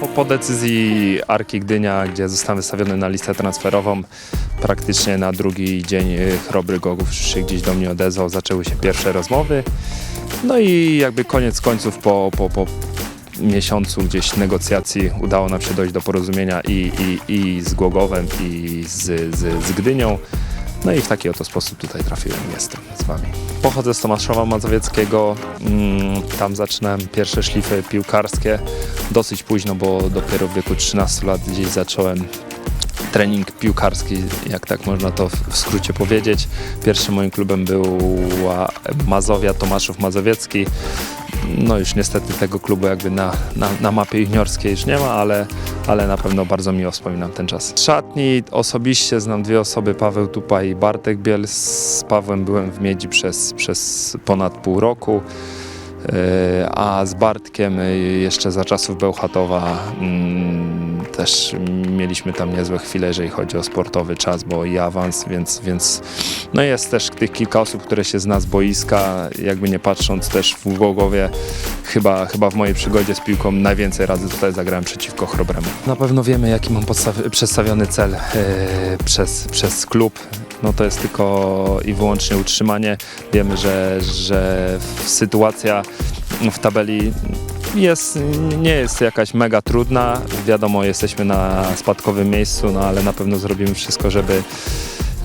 Po, po decyzji Arki Gdynia, gdzie zostałem wystawiony na listę transferową, praktycznie na drugi dzień y, Chrobry Gogów się gdzieś do mnie odezwał, zaczęły się pierwsze rozmowy. No i jakby koniec końców po, po, po miesiącu gdzieś negocjacji udało nam się dojść do porozumienia i, i, i z Głogowem i z, z, z Gdynią. No i w taki oto sposób tutaj trafiłem, jestem z Wami. Pochodzę z Tomaszowa Mazowieckiego, mm, tam zaczynałem pierwsze szlify piłkarskie dosyć późno, bo dopiero w wieku 13 lat gdzieś zacząłem trening piłkarski, jak tak można to w skrócie powiedzieć. Pierwszym moim klubem była Mazowia Tomaszów Mazowiecki. No już niestety tego klubu jakby na, na, na mapie juniorskiej już nie ma, ale, ale na pewno bardzo miło wspominam ten czas. Szatni osobiście znam dwie osoby, Paweł Tupa i Bartek Biel. Z Pawłem byłem w Miedzi przez, przez ponad pół roku. Yy, A z Bartkiem yy, jeszcze za czasów Bełchatowa mm, też mieliśmy tam niezłe chwile, jeżeli chodzi o sportowy czas, bo i awans, więc, więc no jest też tych kilka osób, które się zna z boiska, jakby nie patrząc też w Głogowie, chyba, chyba w mojej przygodzie z piłką najwięcej razy tutaj zagrałem przeciwko Chrobremu. Na pewno wiemy, jaki mam przedstawiony cel yy, przez, przez klub. No to jest tylko i wyłącznie utrzymanie. Wiemy, że, że sytuacja w tabeli jest, nie jest jakaś mega trudna. Wiadomo, jesteśmy na spadkowym miejscu, no ale na pewno zrobimy wszystko, żeby,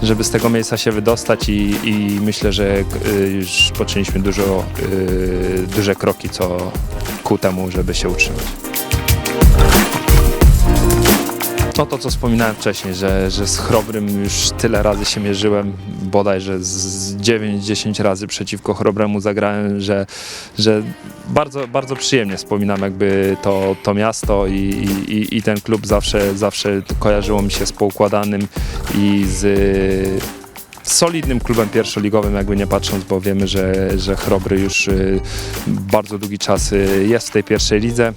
żeby z tego miejsca się wydostać i, i myślę, że y, już poczyniliśmy dużo, y, duże kroki co ku temu, żeby się utrzymać. No to, co wspominałem wcześniej, że, że z Chrobrym już tyle razy się mierzyłem, bodajże z 9-10 razy przeciwko Chrobremu zagrałem, że, że bardzo, bardzo przyjemnie wspominam jakby to, to miasto i, i, i ten klub zawsze, zawsze kojarzyło mi się z poukładanym i z solidnym klubem pierwszoligowym, jakby nie patrząc, bo wiemy, że, że Chrobry już y, bardzo długi czas y, jest w tej pierwszej lidze.